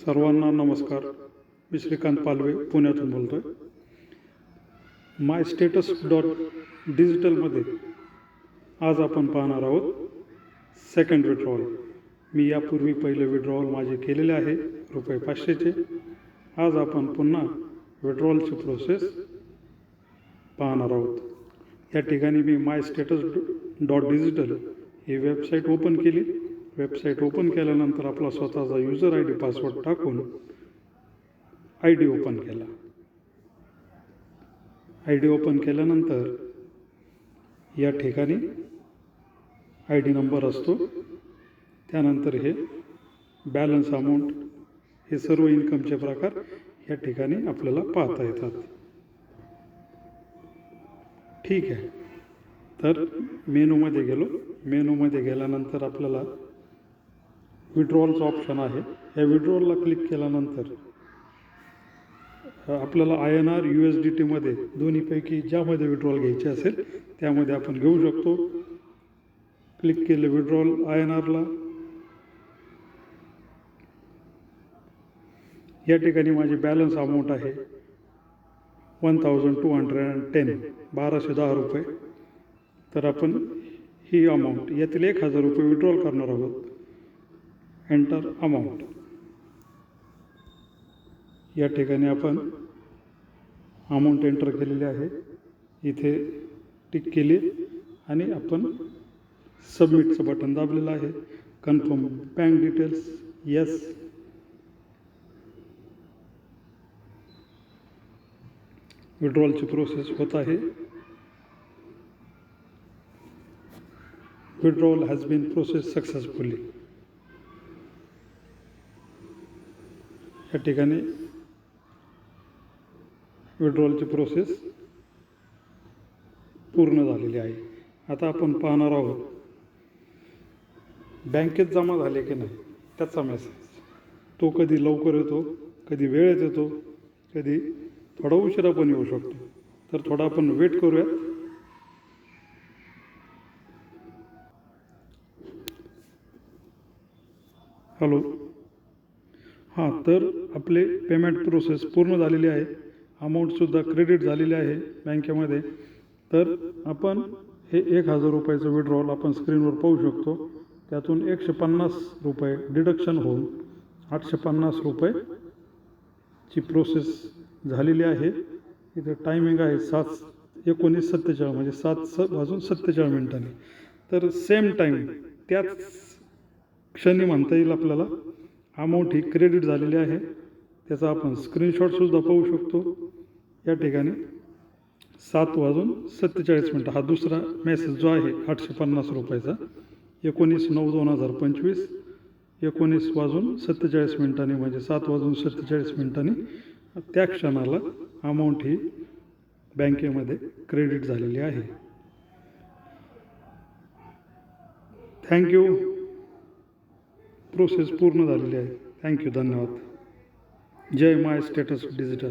सर्वांना नमस्कार. मी श्रीकांत पालवे पुण्यातून बोलतो आहे माय स्टेटस डॉट डिजिटलमध्ये आज आपण पाहणार आहोत सेकंड विड्रॉल मी यापूर्वी पहिले विड्रॉल माझे केलेले आहे रुपये पाचशेचे. आज आपण पुन्हा विड्रॉलची प्रोसेस पाहणार आहोत. या ठिकाणी मी माय स्टेटस डॉट डिजिटल ही वेबसाईट ओपन केली. वेबसाईट ओपन केल्यानंतर आपला स्वतःचा युजर आय डी पासवर्ड टाकून आय डी ओपन केला. आय डी ओपन केल्यानंतर या ठिकाणी आय डी नंबर असतो. त्यानंतर हे बॅलन्स अमाऊंट हे सर्व इन्कमचे प्रकार या ठिकाणी आपल्याला पाहता येतात. ठीक आहे. तर मेनूमध्ये गेलो. मेनूमध्ये गेल्यानंतर आपल्याला विड्रॉलचं ऑप्शन आहे. या विड्रॉलला क्लिक केल्यानंतर आपल्याला I N R U S D टीमध्ये दोन्हीपैकी ज्यामध्ये विड्रॉल घ्यायचे असेल त्यामध्ये आपण घेऊ शकतो. क्लिक केलं विड्रॉल आय एन आरला या ठिकाणी माझी बॅलन्स अमाऊंट आहे one thousand two hundred and ten बाराशे दहा रुपये. तर आपण ही अमाऊंट यातील एक हजार रुपये विड्रॉल करणार आहोत. एंटर अमाऊंट या ठिकाणी आपण अमाऊंट एंटर केलेली आहे. इथे टिक केली आणि आपण सबमिटचं बटन दाबलेलं आहे. कन्फर्म बँक डिटेल्स येस विड्रॉलची प्रोसेस होत आहे. Withdrawal has been process successfully या ठिकाणी विड्रॉलची प्रोसेस पूर्ण झालेली आहे. आता आपण पाहणार आहोत बँकेत जमा झाले की नाही त्याचा मेसेज तो कधी लवकर येतो कधी वेळेत येतो कधी थोडा उशिरा पण येऊ शकतो. तर थोडा आपण वेट करूया हॅलो हां तर आपले पेमेंट प्रोसेस पूर्ण झालेली आहे. अमाऊंटसुद्धा क्रेडिट झालेली आहे बँकेमध्ये तर आपण हे एक हजार रुपयाचं विड्रॉल आपण स्क्रीनवर पाहू शकतो. त्यातून एकशे पन्नास रुपये डिडक्शन होऊन आठशे पन्नास रुपये ची प्रोसेस झालेली आहे. इथे टायमिंग आहे सात एकोणीस सत्तेचाळीस म्हणजे सात स वाजून सत्तेचाळीस मिनिटांनी. तर सेम टाईम त्याच क्षणी म्हणता येईल आपल्याला. अमाऊंट ही क्रेडिट झालेली आहे. त्याचा आपण स्क्रीनशॉटसुद्धा पाहू शकतो. या ठिकाणी सात वाजून सत्तेचाळीस मिनटं. हा दुसरा मेसेज जो आहे आठशे पन्नास रुपयाचा. एकोणीस नऊ दोन हजार पंचवीस. एकोणीस वाजून सत्तेचाळीस मिनिटांनी म्हणजे सात वाजून सत्तेचाळीस मिनिटांनी त्या क्षणाला अमाऊंट ही बँकेमध्ये क्रेडिट झालेली आहे. थँक्यू प्रोसेस पूर्ण झालेली आहे. थँक्यू धन्यवाद. जय माय स्टेटस डिजिटल.